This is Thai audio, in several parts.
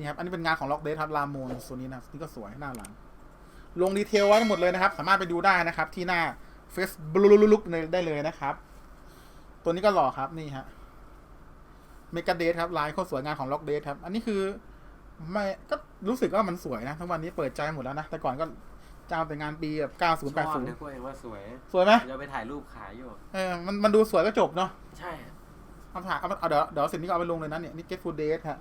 นี่ครับ อันนี้เป็นงานของล็อกเดทครับลาโมนตัวนี้นะนี่ก็สวยหน้าหลัง ลงดีเทลไว้ทั้งหมดเลยนะครับ สามารถไปดูได้นะครับ ที่หน้า Facebook ได้เลยนะครับ ตัวนี้ก็หล่อครับนี่ฮะเมกาเดทครับลายโคตรสวยงานของล็อกเดทครับ อันนี้คือไม่ก็รู้สึกว่ามันสวยนะทั้งวันนี้เปิดใจหมดแล้วนะ แต่ก่อนก็จะเอาแต่งานปีแบบ90ชอบนึก80ว่าเองว่าสวย สวยไหมจะไปถ่ายรูปขายอยู่ เออ มันมันดูสวยก็จบเนาะ ใช่ เอาถ่ายเอาเดี๋ยวเดี๋ยวสิ่งนี้ก็เอาไปลงเลยนะเนี่ยนี่ get food date ฮะ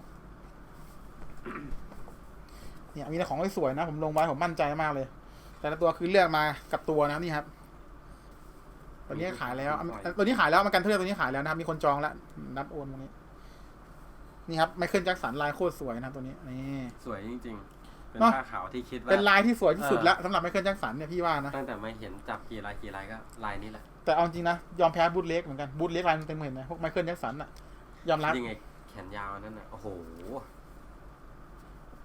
เนี่ยมีแต่ของสวยๆนะ ผมลงไว้ผมมั่นใจมากเลย แต่ละตัวคือเลือกมากับตัวนะนี่ครับ ตัวนี้ขายแล้วอะตัวนี้ขายแล้วมันกันเทือกตัวนี้ขายแล้วนะครับมีคนจองแล้วนัดโอนตรงนี้ นี่ครับไมเคิลแจ็คสันลายโคตรสวยนะตัวนี้นี่สวยจริงๆ เป็นเนอะผ้าขาวที่คิดว่าเป็นลายที่สวยที่สุดเออแล้วสำหรับไมเคิลแจ็คสันเนี่ยพี่ว่านะตั้งแต่มาเห็นจับกี่ลายกี่ลายก็ลายนี้แหละแต่เอาจริงนะยอมแพ้บูทเล็กเหมือนกันบูทเล็กลายมันเต็มเห็นไหมพวกไมเคิลแจ็คสันอะยอมรับยังไงแขนยาวนั่นน่ะโอ้โห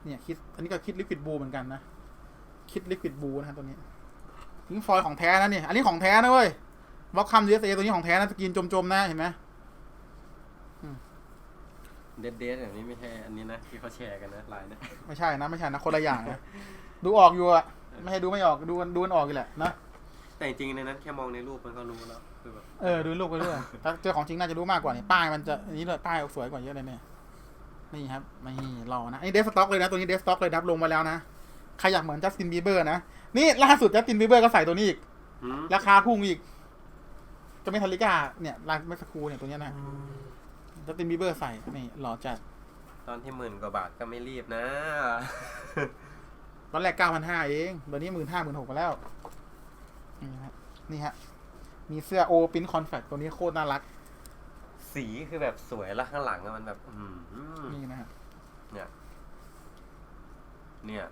เนี่ยคิดอันนี้ก็คิดลิควิดบูเหมือนกันนะ คิดลิควิดบูนะฮะตัวนี้พิงฟอยของแท้นะเนี่ยอันนี้ของแท้นะเว้ยบล็อกคัมดีเอสเอตัวนี้ของแท้นะสกรีนจมๆนะเห็นไหมเด็ดเดแบบนี้ไม่ใช่อันนี้นะที่เขาแชร์กันนะลายเนะไม่ใช่นะไม่ใช่นะคนละอย่างนะดูออกอยู่อะไม่ให้ดูไม่ออกดูดูมันออกอยู่แหละนะแต่จริงๆในนั้นแค่มองในรูปมันก็รู้แล้วคือแบบเออดูรูปไปเรื่อยถ้าเจอของจริงน่าจะรู้มากกว่านี่ป้ายมันจะอันนี้เลยป้ายสวยกว่าเยอะเลยเนี่ย นี่ครับนี่รอนะอันนี้เดสต็อกเลยนะตัวนี้เดสต็อกเลยนับลงมาแล้วนะใครอยากเหมือนจัสตินบีเบอร์นะนี่ล่าสุดจัสตินบีเบอร์ก็ใส่ตัวนี้อีกหืมราคาพุ่งอีก จะไม่ทันลิก้าเนี่ยลายเมื่อสักครู่เนี่ยตัวเนี้ยนะจัสตินบีเบอร์ใส่นี่หล่อจัดตอนที่หมื่นกว่าบาทก็ไม่รีบนะ ตอนแรกเก้าพันห้าเองตอนนี้หมื่นห้าหมื่นหกไปแล้ว นี่ฮะนี่ฮะมีเสื้อโอปินคอนแฟคตัวนี้โคตรน่ารัก สีคือแบบสวยแล้วข้างหลังอะมันแบบ อืมนี่นะฮะเนี่ย เนี่ย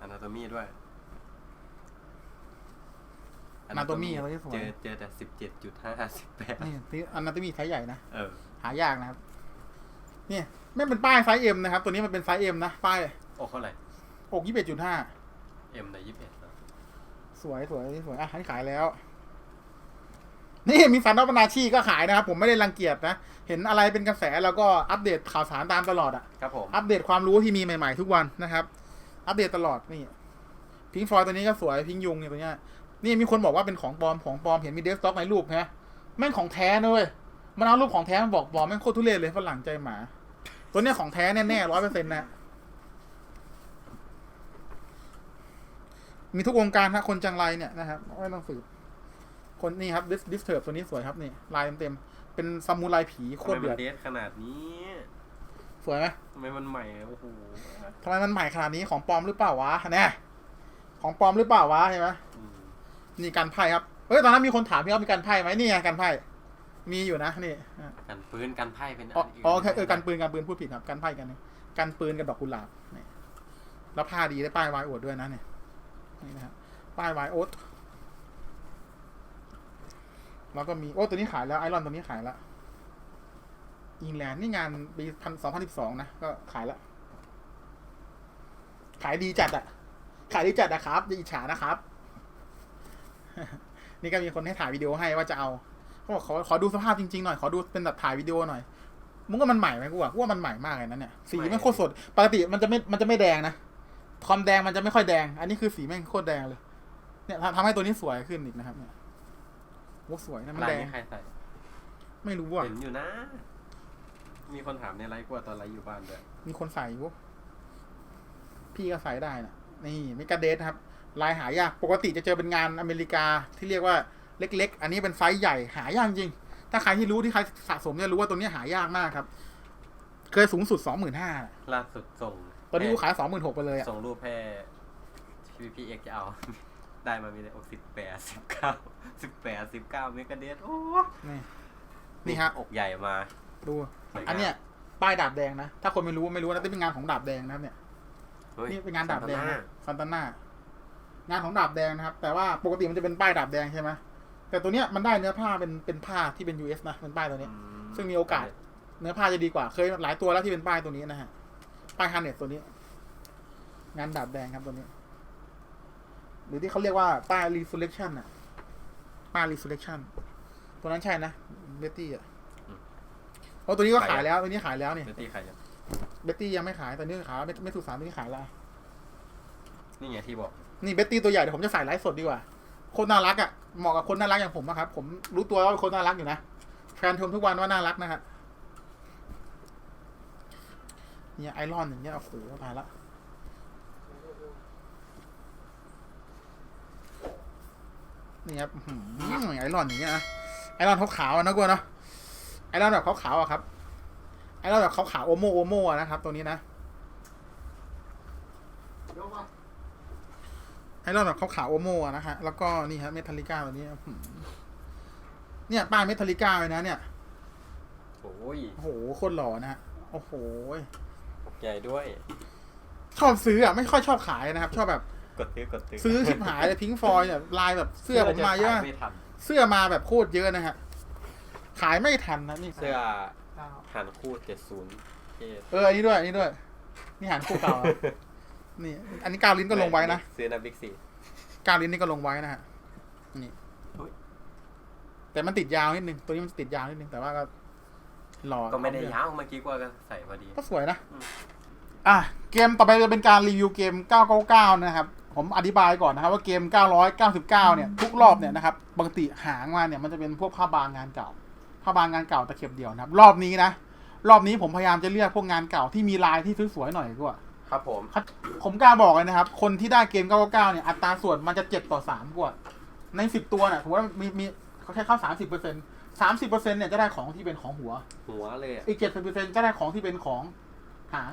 อนาโตมีด้วย Anatomy ตัวนี้สวย เจอเจอแต่สิบเจ็ดจุดห้าสิบแปดนี่ที่อันนั้นจะมีไซส์ใหญ่นะ เออ หายากนะครับ เนี่ยไม่เป็นป้ายไซส์เอ็มนะครับ ตัวนี้มันเป็นไซส์เอ็มนะ ป้ายโอ้เท่าไหร่อกยี่สิบจุดห้าเอ็มในยี่สิบเอ็ดแล้วสวยสวยสวยอะอันนี้ขายแล้ว นี่มีสันนปนาชีก็ขายนะครับ ผมไม่ได้รังเกียจนะ เห็นอะไรเป็นกระแสแล้วก็อัปเดตข่าวสารตามตลอดอะครับผมอัปเดตความรู้ที่มีใหม่ๆทุกวันนะครับ อัปเดตตลอดนี่พิงฟอยตัวนี้ก็สวยพิงยุงเนี่ยตัวเนี้ยนี่มีคนบอกว่าเป็นของปลอมของปลอมเห็นมีเดสต็อกในรูปฮะแม่งของแท้นะเว้ยมันเอารูปของแท้มาบอกปลอมแม่งโคตรทุเรศเลยฝรั่งใจหมา ตัวเนี้ยของแท้แน่ๆร้อยเปอร์เซ็นต์นะมีทุกวงการฮะคนจังไรเนี่ยนะครับไม่ต้องสืบ คนนี่ครับดิสดิสเทิร์บตัวนี้สวยครับนี่ลายเต็มๆเป็นซามูไรผีโคทำไมตรมัเดือดนเดทขนาดนี้สวยไหมทำไมมันใหม่โอ้โหทำไมมันใหม่ขนาดนี้ของปลอมหรือเปล่าวะเนี่ยของปลอมหรือเปล่าวะเห็นไหมอืมนี่การไพ่ครับเฮ้ยตอนนั้นมีคนถามพี่ว่ามีการไพ่ไหมนี่ไงการไพ่มีอยู่นะนี่อะกันปืนกันไพ่เป็นอ๋ออันอื่นอ๋อโอเคเออการปืนการปืนพูดผิดครับการไพ่กันนี่การปืนกับดอกกุหลาบนี่แล้วผ้าดีได้ป้ายวายโอดด้วยนะเนี่ยนี่นะครับป้ายวายโอ๊ต แล้วก็มีโอ้ตัวนี้ขายแล้วไอรอนตัวนี้ขายแล้วอิงแลนด์นี่งานปีพันสองพันสิบสองนะ ก็ขายแล้ว ขายดีจัดอะขายดีจัดนะครับอย่าอิจฉานะครับ นี่ก็มีคนให้ถ่ายวิดีโอให้ว่าจะเอาเขาบอกขอขอดูสภาพจริงๆหน่อยขอดูเป็นแบบถ่ายวิดีโอหน่อยมึงว่ามันใหม่ไหมกูว่ากูว่ามันใหม่มากเลยนะเนี่ยสีม่งโคตรสด ปกติมันจะไม่มันจะไม่แดงนะความแดงมันจะไม่ค่อยแดง อันนี้คือสีแม่งโคตรแดงเลย เนี่ยทำทำให้ตัวนี้สวยขึ้นอีกนะครับเนี่ย โอ้สวยนะมันลายแดง นี้ใครใส่ไม่รู้ว่าเห็นอยู่นะ มีคนถามในไลฟ์กว่าตอนไลฟ์อยู่บ้านด้วยมีคนใส่อยู่พี่ก็ใส่ได้นะนี่มิกาเดสครับ ลายหายาก ปกติจะเจอเป็นงานอเมริกาที่เรียกว่าเล็ก ๆ อันนี้เป็นไซส์ใหญ่หายากจริง ถ้าใครที่รู้ที่ใครสะสมเนี่ยรู้ว่าตัวนี้หายากมากครับ เคยสูงสุดสองหมื่นห้าล่าสุดส่งตอนนี้กูขายสองหมื่นหกไปเลยอะส่งรูปแพร่พี่พี่เอกจะเอา ได้มามีแต่อกสิบแปดสิบเก้าสิบแปดสิบเก้าเมกะเดทโอ้นี่นี่ฮะอกใหญ่มา ดูสวยงามอันเนี้ยป้ายดาบแดงนะ ถ้าคนไม่รู้ไม่รู้นะนี่เป็นงานของดาบแดงนะครับเนี่ยฮ้ยนี่เป็นงานดาบแดงซนะซันตาน่างานของดาบแดงนะครับ แต่ว่าปกติมันจะเป็นป้ายดาบแดงใช่ไหมแต่ตัวเนี้ยมันได้เนื้อผ้าเป็นเป็นผ้าที่เป็น US นะเป็นป้ายตัวนี้อืมซึ่งมีโอกาส เนื้อผ้าจะดีกว่าเคยหลายตัวแล้วที่เป็นป้ายตัวนี้นะฮะป้ายฮันเน็ตตัวนี้ งานดาบแดงครับตัวนี้ หรือที่เขาเรียกว่าป้าย resurrection อะป้าย resurrection ตัวนั้นใช่นะเบตตี้อะโอ้ตัวนี้ก็ขายแล้วตัวนี้ขายแล้วนี่เบตตี้ใครยังเบตตี้ยังไม่ขายตอนนี้ขายไม่ไม่สุสานตัวนี้ขายแล้วนี่ไงที่บอก นี่เบตตี้ตัวใหญ่เดี๋ยวผมจะใส่ไลฟ์สดดีกว่าโคนน่ารักอะเหมาะกับคนน่ารักอย่างผมนะครับ ผมรู้ตัวว่าเป็นคนน่ารักอยู่นะแฟนชมทุกวันว่าน่ารักนะครับเนี่ยไอรอนอย่างเงี้ยโอ้โหตายละ นี่ครับอื้อหือไอรอนอย่างเงี้ยนะไอรอนขาวๆอะนะกลัวเนาะไอรอนแบบขาวๆอะครับไอรอนแบบขาวๆโอโมโอโมอะนะครับ ตัวนี้นะไอรอนแบบขาวๆโอโมอะนะฮะแล้วก็นี่ฮะเมทัลลิก้าตัวนี้อื้อหือเนี่ยป้ายเมทัลลิก้าเลยนะ เนี่ยโอ้ยโอ้โหโคตรหล่อนะฮะโอ้โหใหญ่ด้วย ชอบซื้ออะไม่ค่อยชอบขายนะครับ ชอบแบบ กดซื้อกดซื้อซื้อชิบหายเลยพิงฟอยเนี่ยลายแบบเสื้อผมมาเยอะไม่ทันเสื้อมาแบบโคตรเยอะนะฮะ ขายไม่ทันนะนี่เสื้อหันคู่เจ็ดศูนย์เเอออันนี้ด้วยอันนี้ด้วย นี่หันคู่เก่าอะนี่ อันนี้กาวลิ้นก็ลงไว้นะซื้อนะบิ๊กซีกาวลิ้นนี่ก็ลงไว้นะฮะนี่เฮ้ยแต่มันติดยาวนิดนึงตัวนี้มันติดยาวนิดนึงแต่ว่าก็หล่อก็ไม่ได้ยาวเมื่อกี้กว่าก็ใส่พอดีก็สวยนะอืมอะเกมต่อไปจะเป็นการรีวิวเกม 999 นะครับ ผมอธิบายก่อนนะครับว่าเกม 999 เนี่ยทุกรอบเนี่ยนะครับปกติหางมาเนี่ยมันจะเป็นพวกผ้าบางงานเก่าผ้าบางงานเก่าตะเข็บเดียวนะครับ รอบนี้นะรอบนี้ผมพยายามจะเลือกพวกงานเก่าที่มีลายที่สวยๆหน่อยดีกว่าครับผมผมกล้าบอกเลยนะครับ คนที่ได้เกม 999 เนี่ยอัตราส่วนมันจะ 7 ต่อ 3 กว่า ใน 10 ตัวเนี่ยถือว่ามีมีเขาแค่เข้า 30เปอร์เซ็นต์30เปอร์เซ็นต์เนี่ยจะได้ของที่เป็นของหัว หัวเลยอะอีก70เปอร์เซ็นต์ก็ได้ของที่เป็นของหาง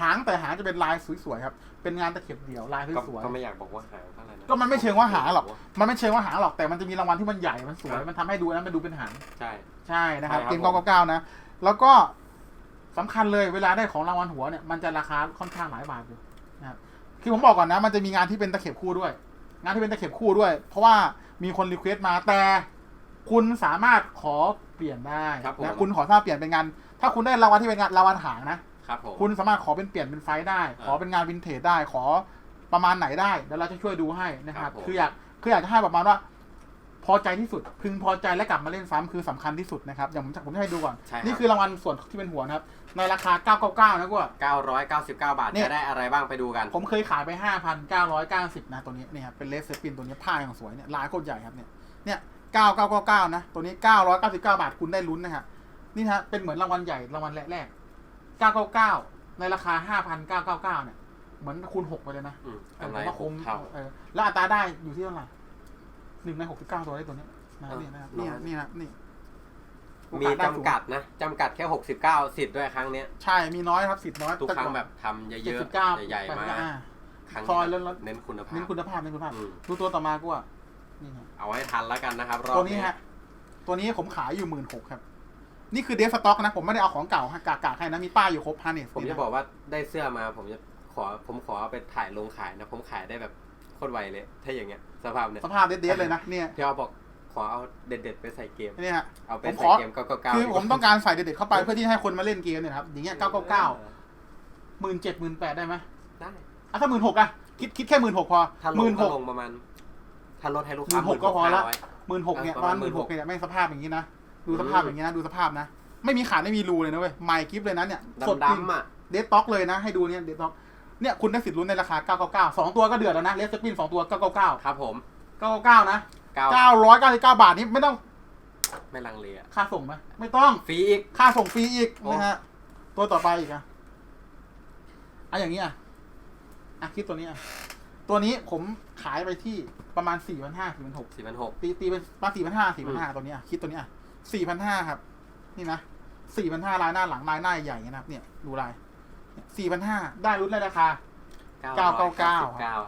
หางแต่หางจะเป็นลายสวยๆครับ เป็นงานตะเข็บเดี่ยวลายก็สวยก็ไม่อยากบอกว่าหางเท่าไหร่นะๆก็มันไม่เชิงว่าหางหรอก มันไม่เชิงว่าหางหรอกแต่มันจะมีรางวัลที่มันใหญ่มันสวยมันทำให้ดูนะมันดูเป็นหางใช่ใช่นะครับใช่ครับเกมผม999นะแล้วก็สำคัญเลยเวลาได้ของรางวัลหัวเนี่ยมันจะราคาค่อนข้างหลายบาทอยู่นะครับคือผมบอกก่อนนะ มันจะมีงานที่เป็นตะเข็บคู่ด้วย งานที่เป็นตะเข็บคู่ด้วย เพราะว่ามีคนรีเควสต์มาแต่คุณสามารถขอเปลี่ยนได้ครับผมนะคุณขอสามารถเปลี่ยนเป็นงาน ถ้าคุณได้รางวัลที่เป็นงานรางวัลหางนะ ครับผมคุณสามารถขอเป็นเปลี่ยนเป็นไฟล์ได้อ่าขอเป็นงานวินเทจได้ ขอประมาณไหนได้เดี๋ยวเราจะช่วยดูให้นะคครัรับบผมคืออยากคืออยากจะให้ประมาณว่า พอใจที่สุดพึงพอใจและกลับมาเล่นซ้ำคือสำคัญที่สุดนะครับอย่างผมจะผมจะให้ดูก่อนใช่ครับนี่คือรางวัลส่วนที่เป็นหัวนะครับ ในราคา 999 นะกูว่า999 บาทเนี่ยจะได้อะไรบ้างไปดูกัน ผมเคยขายไป 5,990 นะตัวนี้เนี่ยครับเป็นเลสเซปินตัวนี้ผ้าอย่างสวยเนี่ยลายโคตรใหญ่ครับเนี่ยเนี่ย9999นะตัวนี้ 999 บาทคุณได้ลุ้นนะฮะนี่ฮะเป็นเหมือนรางวัลใหญ่รางวัลแรกๆ 999 ในราคา 5,999 เนี่ย เหมือนคูณ6ไปเลยนะอืมเออกำไรผมว่าหคุ้มกเท่า เออแล้วอัตราได้อยู่ที่เท่าไหร่หนึ่งในหกสิบเก้าตัวได้ตัวนี้นะเออนี่นะครับน้นี่อยนะนี่นะนี่มีโอสได้สูงจำกัดนะจำกัดแค่ 69 สิทธิ์ด้วยครั้งเนี้ย ใช่มีน้อยครับสิทธิ์น้อยทุกครั้งแบบทำเยเจ็ดอะสิบเก้าๆใหญ่ๆ มาครั้งซอยนี้แล้วแล้ว เน้นคุณภาพ เน้นคุณภาพเน้นคุณภาพอืม ดูตัวต่อมากูอะนี่ฮะเอาให้ทันแล้วกันนะครับ รอบตัวนี้ฮะ ตัวนี้ผมขายอยู่หมื่นหกครับ นี่คือเดฟสต็อกนะ ผมไม่ได้เอาของเก่าฮะกากาให้นะ มีป้ายอยู่ครบพันเนี่ยผมจะบอกว่าได้เสื้อมาผมจะขอผมขอเอาไปถ่ายลงขายนะ ผมขายได้แบบโคตรไวเลย ถ้าอย่างเงี้ยสภาพเนี่ยสภาพเด็ดๆเลยนะเนี่ยพี่เอาบอกขอเอาเด็ดๆไปใส่เกมนี่ฮะเอาไปผมขใส่อเกมก็เก้าคือผมต้องการใส่เด็ดๆเข้าไปเพื่อที่ให้คนมาเล่นเกมเนี่ยนะครับอย่างเงี้ยเก้าเก้าเก้าหมื่นเจ็ดหมื่นแปดได้ไหมได้อะถ้าหมื่นหกอะคิดคิดแค่หมื่นหกพอถ้าลหมื่งนหก็กลงประมาณถ้าลดให้ลูกค้า16,000ก็พอละไว้หมื่นหกเนี่ยเอปอระประมามาณณหมื่นหก16,000เนี่ยแม่งสภาพอย่างนี้นะ ดูสภาพอย่างนี้นะดูสภาพนะ ไม่มีขาดไม่มีรูเลยนะเว้ยใหม่กิฟเลยนะเนี่ยสดจริงดำๆอะ เดสต็อกเลยนะ ให้ดูเนี่ยเดสต็อกเนี่ยคุณได้สิทธิ์ลุ้นในราคา 999 2 ตัวก็เดือดแล้วนะเลสสปิน2ตัว 999 ครับผม999 นะ เก้า999 บาทนี้ไม่ต้องไม่ลังเลอะค่าส่งไหมไม่ต้อง ฟรีอีก ค่าส่งฟรีอีกโอ้ นะฮะ ตัวต่อไปอีกอะอะอย่างนี้อะ อะคิดตัวนี้อะ ตัวนี้ผมขายไปที่ประมาณ4 5 0 0 4 6 0 0สี่พันหก ตีตีเป็นมาสี่พันห้าสี่พันห้าตัวเนี้ยคิดตัวเนี้ย สี่พันห้าครับ นี่นะสี่พันห้าลายหน้าหลังลายหน้าใหญ่ๆนะครับ เนี่ยดูลายสี่พันห้าได้รุ่นในราคาเก้าเก้าเก้า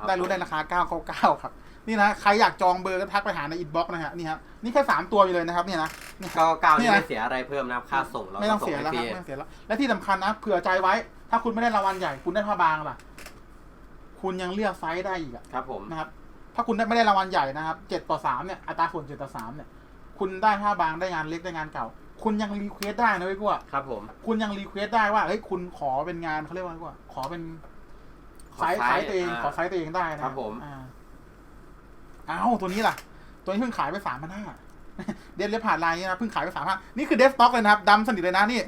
ได้รุ่นในราคาเก้าเก้าเก้าครับ นี่นะใครอยากจองเบอร์ก็ทักไปหาในอินบ็อกซ์นะฮะนี่ครับนี่แค่สามตัวอยู่เลยนะครับ เนี่ยนะนี่เก้าเก้านี่นี่นะไม่เสียอะไรเพิ่มนะครับค่าส่งเราไม่ต้องก็เสียให้แล้วฟครีรับไม่ต้องเสียแล้วและที่สำคัญนะเผื่อใจไว้ ถ้าคุณไม่ได้รางวัลใหญ่คุณได้ผ้าบางล่ะ คุณยังเลือกไซส์ได้อีกอะครับผมนะครับ ถ้าคุณได้ไม่ได้รางวัลใหญ่นะครับเจ็ดต่อสามเนี่ยอัตราส่วนเจ็ดต่อสามเนี่ย คุณได้ผ้าบางได้งานเล็กได้งานเก่า คุณยังรีเควสได้นะเว้ยกูว่าครับผม คุณยังรีเควสได้ว่าเฮ้ยคุณขอเป็นงานเขาเรียกว่าไงกูว่าขอเป็นไซส์ไซส์ตัวเองขอไซส์ตัวเองได้นะครับผม อ่าอ้าวตัวนี้ล่ะ ตัวนี้เพิ่งขายไปสามพันห้าเดฟเลผ่านลายนี้นะเพิ่งขายไปสามพันนี่คือเดฟสต็อกเลยนะครับดำสนิทเลยนะนี่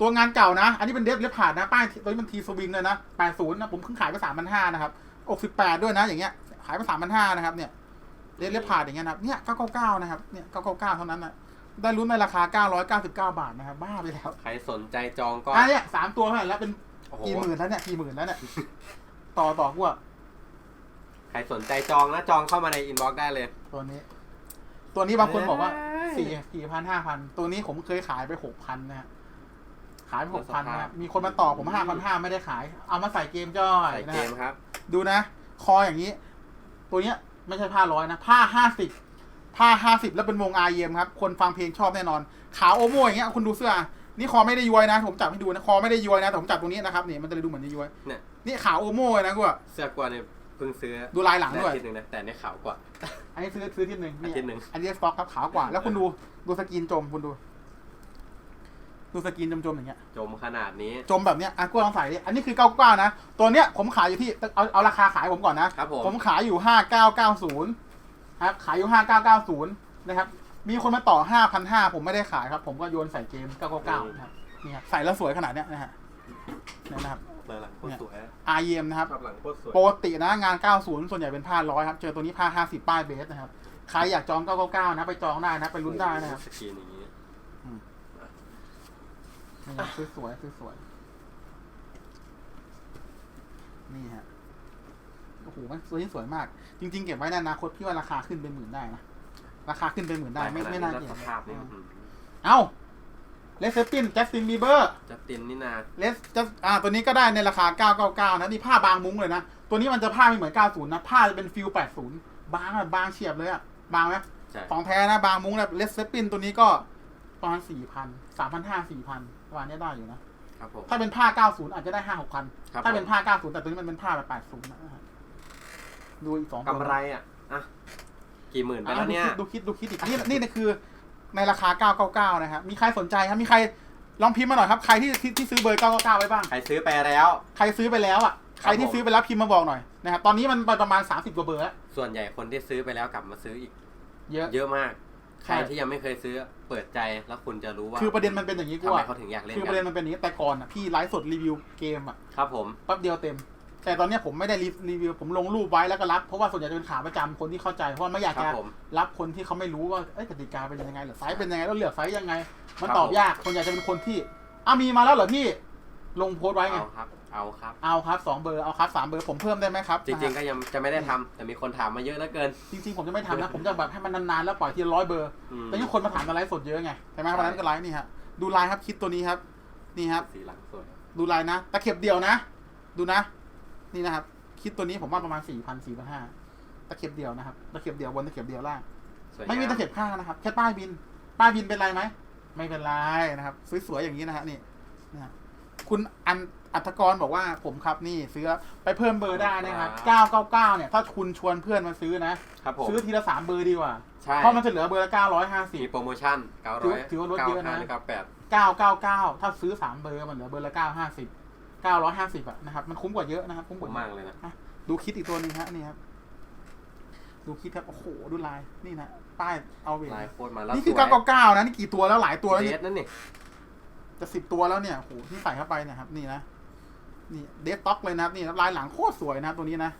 ตัวงานเก่านะ อันนี้เป็นเดฟเลผ่านนะป้ายตัวนี้มันทีสวิงเลยนะแปดศูนย์นะผมเพิ่งขายไปสามพันห้านะครับอกสิบแปดด้วยนะอย่างเงี้ย ขายไปสามพันห้านะครับเนี่ย เดฟเลผ่านอย่างเงี้ยนะครับเนี่ยเก้าเก้าเก้านะครับเนี่ยเก้าเก้าเก้าเท่านั้นนะได้ลุ้นในราคาเก้าร้อยเก้าสิบเก้าบาทนะครับ บ้าไปแล้วใครสนใจจองก็อันเนี้ยสามตัวเท่าไหร่แล้วเป็นโอ้โหกี่หมื่นแล้วเนี่ยกี่หมื่นแล้วเนี่ยต่อต่อพวกใครสนใจจองนะจองเข้ามาในอินบ็อกซ์ได้เลย ตัวนี้ ตัวนี้บางคนบอกว่าเอ้ยสี่สี่พันห้าพันตัวนี้ผมเคยขายไปหกพันนะฮะขายไปหกพันสภานะพมีคนมาต่อผมห้าพันห้าไม่ได้ขาย เอามาใส่เกมจ้อยใส่นะเกฮะมครับ ดูนะ คออย่างนี้ ตัวเนี้ย ไม่ใช่ผ้าร้อยนะผ้าห้าสิบผ้าห้าสิบแล้วเป็นวงอาเยมครับคนฟังเพลงชอบแน่นอน ขาวโอโม่อย่างเงี้ยคุณดูเสื้อ นี่คอไม่ได้ย้วยนะ ผมจับให้ดูนะคอไม่ได้ย้วยนะแต่ผมจับตรงนี้นะครับนี่มันจะเลยดูเหมือนจะย้วยเนี่ย นี่ขาวโอโม่เลยนะกูอะเสื้อกวนเนี่ยเพิ่งซื้อดูลายหลังได้ด้วยอาทิตย์หนึ่งนะแต่เนี่ยขาวกว่า อันนี้ซื้อซื้อที่หนึ่งอาทิตย์หนึ่ง อันนี้สต็อกครับขาวกว่าแล้วคุณดูดูสกรีนจมคุณดู ดูสกรีนจมจมๆอย่างเงี้ย จมขนาดนี้ จมแบบเนี้ยอะกูลองใส่ดิอันนี้คือเก้าเก้านะ ตัวเนี้ยผมขายอยู่ที่ เอาเอาราคาขายผมก่อนนะ ครับผม ผมขายอยู่ห้าเก้าเก้าศูนย์ครับ ขายอยู่ห้าเก้าเก้าศูนย์นะครับ มีคนมาต่อห้าพันห้าผมไม่ได้ขายครับ ผมก็โยนใส่เกมเก้าเก้าเก้านะครับนี่ครับใส่แล้วสวยขนาดเนี้ยนะฮะเนี่ยนะครับ หลังโคตรสวย REM นะครับภาพหลังโคตรสวย ปกตินะงาน 90 ส่วนใหญ่เป็นผ้าร้อยครับ เจอตัวนี้ผ้า 50 ป้ายเบสนะครับ ใครอยากจอง 999 นะ ไปจองได้นะ ไปลุ้นได้นะครับ สกรีนอย่างนี้ นี่ครับสวยๆสวยๆนี่ฮะโอ้โหมันตัวนี้สวยมาก จริง ๆ เก็บไว้ในอนาคตพี่ว่าราคาขึ้นเป็นหมื่นได้นะราคาขึ้นเป็นหมื่นได้ไม่ไม่น่าแล้วเกลียสดภาพนี่อื้อหือเอ้าเลสเซปินแจสตินบีเบอร์จัสตินนี่นาเลสจะอ่าตัวนี้ก็ได้ในราคา 999 นะนี่ผ้าบางมุ้งเลยนะ ตัวนี้มันจะผ้าไม่เหมือน 90 นะ ผ้าจะเป็นฟิล80 บางอะบางเฉียบเลยอะบางไหมใช่ของแท้นะบางมุ้งแบบเลสเซปินตัวนี้ก็ ประมาณ4,000 3,500 4,000ประมาณนี้ได้อยู่นะ ครับผม ถ้าเป็นผ้า90อาจจะได้5 6,000ครับ ถ้าเป็นผมผ้า90แต่ตัวนี้มันเป็นผ้าแบบ80นะดูอีกสองตัวกำไรอะอะกี่หมื่นไปอะแล้วเนี่ย ดูคิดดูคิดดูคิดอีกนี่นี่นี่คือในราคา999นะครับมีใครสนใจครับมีใครลองพิมพ์มาหน่อยครับ ใครที่ที่ที่ซื้อเบอร์999ไว้บ้าง ใครซื้อไปแล้ว ใครซื้อไปแล้วอะ ใครที่ผม ซื้อไปแล้วพิมพ์มาบอกหน่อยนะครับตอนนี้มันไปประมาณ 30กว่าเบอร์แล้วส่วนใหญ่คนที่ซื้อไปแล้วกลับมาซื้ออีก เยอะ เยอะมาก ใช่ใครที่ยังไม่เคยซื้อเปิดใจแล้วคุณจะรู้ว่าคือประเด็นมันเป็นอย่างนี้กูทำไมว่าเขาถึงอยากเล่นคือปกัระเด็นนมันเป็นอย่างนี้แต่ก่อนอะพี่ไลฟ์สดรีวิวเกมอะครับผม แป๊บเดียวเต็ม แต่ตอนเนี้ยผมไม่ได้รีรีวิวผมลงรูปไว้แล้วก็รับเพราะว่าส่วนใหญ่จะเป็นขาประจำคนที่เข้าใจเพราะว่าไม่อยากครัจะบผม รับคนที่เขาไม่รู้ว่าเอ้ยกติกาเป็นยังไงหรือไซส์เป็นยังไงแล้วเหลือกไซส์ยังไง มันครับตอบผมยากคนอยากจะเป็นคนที่อ้ามีมาแล้วเหรอพี่ ลงโพสต์ไว้ไง เอาครับ เอาครับ เอาครับสองเบอร์ เอาครับสามเบอร์ ผมเพิ่มได้ไหมครับจริง ๆ ก็ยังจะไม่ได้ทำแต่มีคนถามมาเยอะเหลือเกิน จริงๆผมจะไม่ทำนะ ผมจะแบบให้มันนานๆแล้วปล่อยทีละร้อยเบอร์ อืม แต่ยังคนมาถามในไลฟ์สดเยอะไง ใช่ไหมวันนั้นก็ไลฟ์นี่ฮะ ดูไลน์ครับคิดตัวนี้ครับ นี่ครับ สีหลังสวยดูไลน์นะ ตะเข็บเดียวนะ ดูนะ นี่นะครับ คิดตัวนี้ผมว่าประมาณสี่พันสี่พันห้าตะเข็บเดียวนะครับ ตะเข็บเดียวบนตะเข็บเดียวล่าง สวยไม่มีงาตะเข็บข้างนะครับ แค่ป้ายบิน ป้ายบินเป็นไรไหม ไม่เป็นไรนะครับ สวยๆอย่างนี้นะฮะนี่นะฮะ คุณอันอัธกรบอกว่าผมครับนี่ซื้อไปเพิ่มเบอร์ได้นะครับเก้าเก้าเก้าเนี่ย ถ้าคุณชวนเพื่อนมาซื้อนะ ครับผมซื้อทีละสามเบอร์ดีกว่า ใช่เพราะมันจะเหลือเบอร์ละเก้าร้อยห้าสิบมีโปรโมชั่นถือ900ถือว่าลดเยอะนะ95หรือ98เก้าเก้าเก้าถ้าซื้อสามเบอร์มันเหลือเบอร์ละเก้าห้าสิบเก้าร้อยห้าสิบอะนะครับ มันคุ้มกว่าเยอะนะครับ คุ้มกผมว่าเยมากอะเลยนะดูคิดอีกตัวหนึ่งฮะนี่ครับ ดูคิดครับ โอ้โห ดูลาย นี่นะ ป้ายเอาเวลายโคตรมาแล้วนี่คือ สวยเก้าเก้าเก้านะ นี่กี่ตัวแล้วหลายตัวแล้วเดนี่สนั่นนี่ จะสิบตัวแล้วเนี่ยโอ้โหที่ใส่เข้าไปเนะครับ นี่นะนี่เดสต็อกเลยนะครับนี่ลายหลังโคตรสวยนะครับตัวนี้นะ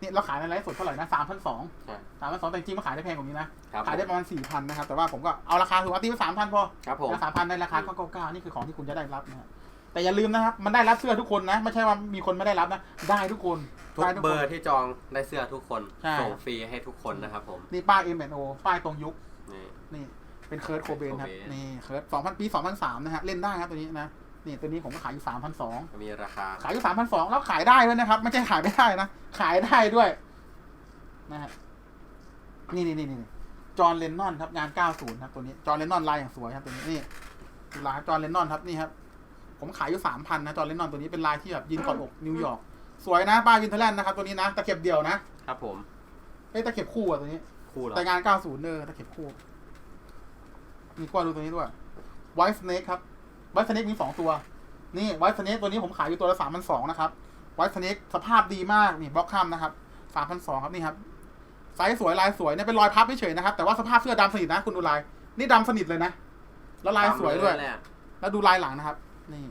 นี่เราขายในไลฟ์สดเท่าไหร่นะสามพันสองใช่สามพันสองแต่จริงๆมันขายได้แพงกว่านี้นะครับขายได้ประมาณสี่พันนะครับ แต่ว่าผมก็เอาราคาถูกเอาตีไปสามพันพอครับผมสามพันในราคาเก้าเก้าเก้านี่คือของที่คุณจะได้รับนะฮะแต่อย่าลืมนะครับ มันได้รับเสื้อทุกคนนะ ไม่ใช่ว่ามีคนไม่ได้รับนะ ได้ทุกคนทุกได้ทุกเบคอนร์ที่จองได้เสื้อทุกคนใช่ส่งฟรีให้ทุกคนนะครับผมนี่ป้าย M N O ป้ายตรงยุคนี่นี่ เป็นเคิร์ดโคเบนครับ Cobain นี่เคิร์ดสองพันปีสองพันสามนะฮะ เล่นได้ครับตัวนี้นะ นี่ตัวนี้ผมก็ขายอยู่สามพันสองมีราคา ขายอยู่สามพันสองแล้วขายได้ด้วยนะครับ ไม่ใช่ขายไม่ได้นะ ขายได้ด้วยนะฮะ นี่นี่นี่นี่จอห์นเลนนอนครับงาน90ครับตัวนี้ จอห์นเลนนอนลายอย่างสวยครับตัวนี้ นี่ลายจอห์นเลนนอนครับนี่ครับ ผมขายอยู่3,000นะ จอห์นเลนนอนตัวนี้เป็นลายที่แบบยิงกอดอกนิวยอร์ก สวยนะป้ายวินเทอร์แลนด์นะครับตัวนี้นะ ตะเข็บเดี่ยวนะครับผม เอ้ยตะเข็บคู่อะตัวนี้ คู่เหรอแต่งาน 90 เนอตะเข็บคู่ มีกว่าดูตัวนี้ด้วยไวท์สเน e ครับไวท์สเน e มีสองตัว นี่ไวท์สเน e ตัวนี้ผมขายอยู่ตัวละสามพันสองนะครับไวท์สเน e สภาพดีมากนี่บล็อกคัมนะครับสามพันสองครับนี่ครับไซส์สวยลายสวยเนี่ยเป็นรอยพับเฉยๆนะครับแต่ว่าสภาพเสื้อดำสนิทนะคุณดูลาย นี่ดำสนิทเลยนะแล้วลายสวยด้วยแหละแล้วดูลายหลังนะครับ นี่